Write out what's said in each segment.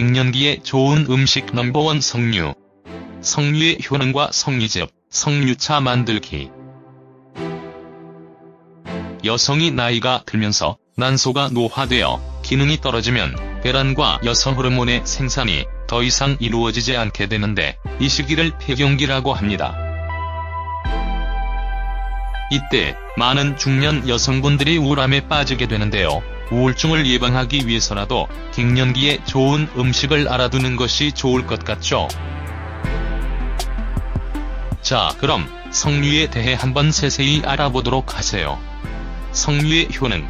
갱년기에 좋은 음식 넘버원 석류. 석류의 효능과 석류즙, 석류차 만들기. 여성이 나이가 들면서 난소가 노화되어 기능이 떨어지면 배란과 여성 호르몬의 생산이 더 이상 이루어지지 않게 되는데 이 시기를 폐경기라고 합니다. 이때 많은 중년 여성분들이 우울함에 빠지게 되는데요. 우울증을 예방하기 위해서라도 갱년기에 좋은 음식을 알아두는 것이 좋을 것 같죠. 자 그럼 석류에 대해 한번 세세히 알아보도록 하세요. 석류의 효능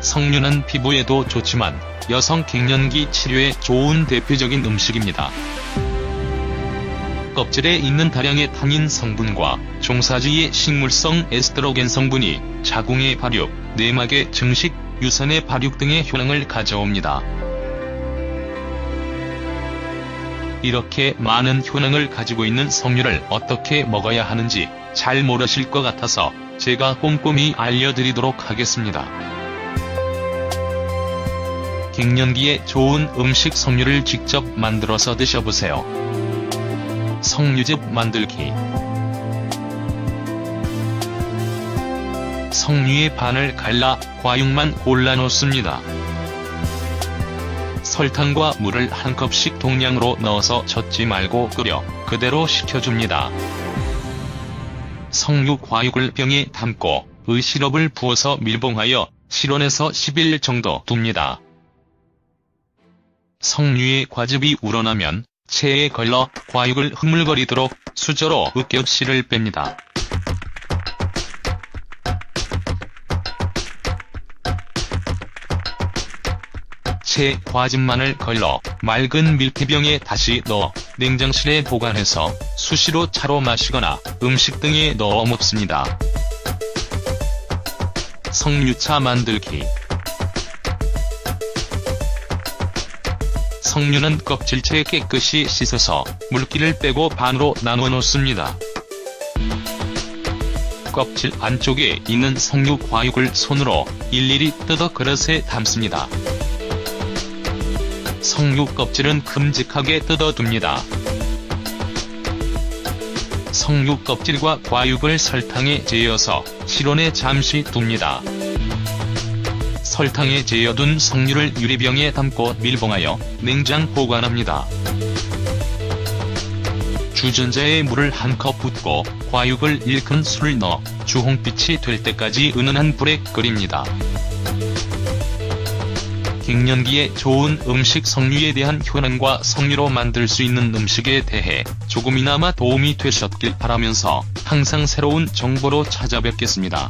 석류는 피부에도 좋지만 여성 갱년기 치료에 좋은 대표적인 음식입니다. 껍질에 있는 다량의 탄닌 성분과 종사지의 식물성 에스트로겐 성분이 자궁의 발육, 내막의 증식, 유선의 발육 등의 효능을 가져옵니다. 이렇게 많은 효능을 가지고 있는 석류를 어떻게 먹어야 하는지 잘 모르실 것 같아서 제가 꼼꼼히 알려드리도록 하겠습니다. 갱년기에 좋은 음식 석류를 직접 만들어서 드셔보세요. 석류즙 만들기 석류의 반을 갈라 과육만 골라 놓습니다. 설탕과 물을 한 컵씩 동량으로 넣어서 젓지 말고 끓여 그대로 식혀줍니다. 석류 과육을 병에 담고 의시럽을 부어서 밀봉하여 실온에서 10일 정도 둡니다. 석류의 과즙이 우러나면 체에 걸러 과육을 흐물거리도록 수저로 으깨 씨를 뺍니다. 채 과즙만을 걸러 맑은 밀폐병에 다시 넣어 냉장실에 보관해서 수시로 차로 마시거나 음식 등에 넣어 먹습니다. 석류차 만들기 석류는 껍질째 깨끗이 씻어서 물기를 빼고 반으로 나눠 놓습니다. 껍질 안쪽에 있는 석류 과육을 손으로 일일이 뜯어 그릇에 담습니다. 석류 껍질은 큼직하게 뜯어둡니다. 석류 껍질과 과육을 설탕에 재어서 실온에 잠시 둡니다. 설탕에 재어둔 석류를 유리병에 담고 밀봉하여 냉장 보관합니다. 주전자에 물을 한 컵 붓고 과육을 1큰술 넣어 주홍빛이 될 때까지 은은한 불에 끓입니다. 갱년기에 좋은 음식 석류에 대한 효능과 석류로 만들 수 있는 음식에 대해 조금이나마 도움이 되셨길 바라면서 항상 새로운 정보로 찾아뵙겠습니다.